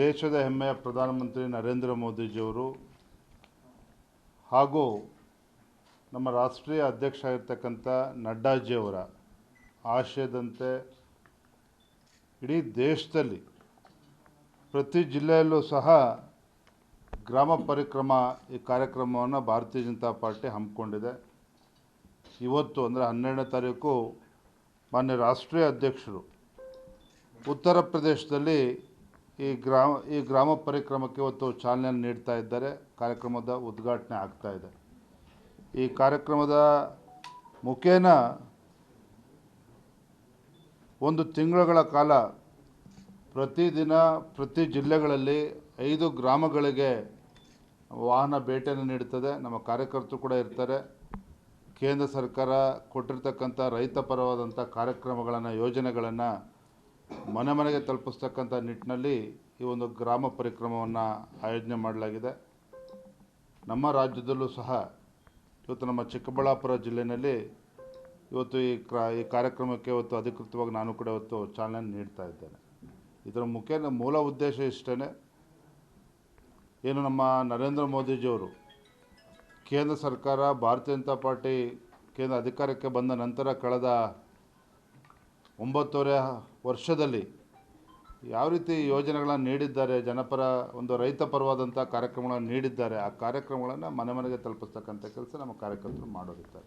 ದೇಶದ ಹೆಮ್ಮೆಯ ಪ್ರಧಾನಮಂತ್ರಿ ನರೇಂದ್ರ ಮೋದಿಜಿಯವರು ಹಾಗೂ ನಮ್ಮ ರಾಷ್ಟ್ರೀಯ ಅಧ್ಯಕ್ಷ ಆಗಿರ್ತಕ್ಕಂಥ ನಡ್ಡಾಜಿಯವರ ಆಶಯದಂತೆ ಇಡೀ ದೇಶದಲ್ಲಿ ಪ್ರತಿ ಜಿಲ್ಲೆಯಲ್ಲೂ ಸಹ ಗ್ರಾಮ ಪರಿಕ್ರಮ ಈ ಕಾರ್ಯಕ್ರಮವನ್ನು ಭಾರತೀಯ ಜನತಾ ಪಾರ್ಟಿ ಹಮ್ಮಿಕೊಂಡಿದೆ. ಇವತ್ತು ಅಂದರೆ ಹನ್ನೆರಡನೇ ತಾರೀಕು ಮಾನ್ಯ ರಾಷ್ಟ್ರೀಯ ಅಧ್ಯಕ್ಷರು ಉತ್ತರ ಪ್ರದೇಶದಲ್ಲಿ ಈ ಗ್ರಾಮ ಈ ಗ್ರಾಮ ಪರಿಕ್ರಮಕ್ಕೆ ಇವತ್ತು ಚಾಲನೆ ನೀಡ್ತಾ ಇದ್ದಾರೆ. ಕಾರ್ಯಕ್ರಮದ ಉದ್ಘಾಟನೆ ಆಗ್ತಾ ಇದೆ. ಈ ಕಾರ್ಯಕ್ರಮದ ಮುಖೇನ ಒಂದು ತಿಂಗಳುಗಳ ಕಾಲ ಪ್ರತಿದಿನ ಪ್ರತಿ ಜಿಲ್ಲೆಗಳಲ್ಲಿ ಐದು ಗ್ರಾಮಗಳಿಗೆ ವಾಹನ ಭೇಟಿಯನ್ನು ನೀಡುತ್ತದೆ. ನಮ್ಮ ಕಾರ್ಯಕರ್ತರು ಕೂಡ ಇರ್ತಾರೆ. ಕೇಂದ್ರ ಸರ್ಕಾರ ಕೊಟ್ಟಿರ್ತಕ್ಕಂಥ ರೈತ ಪರವಾದಂಥ ಕಾರ್ಯಕ್ರಮಗಳನ್ನು, ಯೋಜನೆಗಳನ್ನು ಮನೆ ಮನೆಗೆ ತಲುಪಿಸ್ತಕ್ಕಂಥ ನಿಟ್ಟಿನಲ್ಲಿ ಈ ಒಂದು ಗ್ರಾಮ ಪರಿಕ್ರಮವನ್ನು ಆಯೋಜನೆ ಮಾಡಲಾಗಿದೆ. ನಮ್ಮ ರಾಜ್ಯದಲ್ಲೂ ಸಹ ಇವತ್ತು ನಮ್ಮ ಚಿಕ್ಕಬಳ್ಳಾಪುರ ಜಿಲ್ಲೆಯಲ್ಲಿ ಇವತ್ತು ಈ ಕ್ರಾ, ಈ ಕಾರ್ಯಕ್ರಮಕ್ಕೆ ಇವತ್ತು ಅಧಿಕೃತವಾಗಿ ನಾನು ಕೂಡ ಇವತ್ತು ಚಾಲನೆ ನೀಡ್ತಾ ಇದ್ದೇನೆ. ಇದರ ಮುಖ್ಯ, ಮೂಲ ಉದ್ದೇಶ ಇಷ್ಟೇ ಏನು ನಮ್ಮ ನರೇಂದ್ರ ಮೋದಿಜಿಯವರು ಕೇಂದ್ರ ಸರ್ಕಾರ, ಭಾರತೀಯ ಜನತಾ ಪಾರ್ಟಿ ಕೇಂದ್ರ ಅಧಿಕಾರಕ್ಕೆ ಬಂದ ನಂತರ ಕಳೆದ ಒಂಬತ್ತುವರೆ ವರ್ಷದಲ್ಲಿ ಯಾವ ರೀತಿ ಯೋಜನೆಗಳನ್ನು ನೀಡಿದ್ದಾರೆ, ಜನಪರ ಒಂದು ರೈತ ಪರವಾದಂಥ ಕಾರ್ಯಕ್ರಮಗಳನ್ನು ನೀಡಿದ್ದಾರೆ, ಆ ಕಾರ್ಯಕ್ರಮಗಳನ್ನು ಮನೆ ಮನೆಗೆ ತಲುಪಿಸ್ತಕ್ಕಂಥ ಕೆಲಸ ನಮ್ಮ ಕಾರ್ಯಕರ್ತರು ಮಾಡೋರಿದ್ದಾರೆ.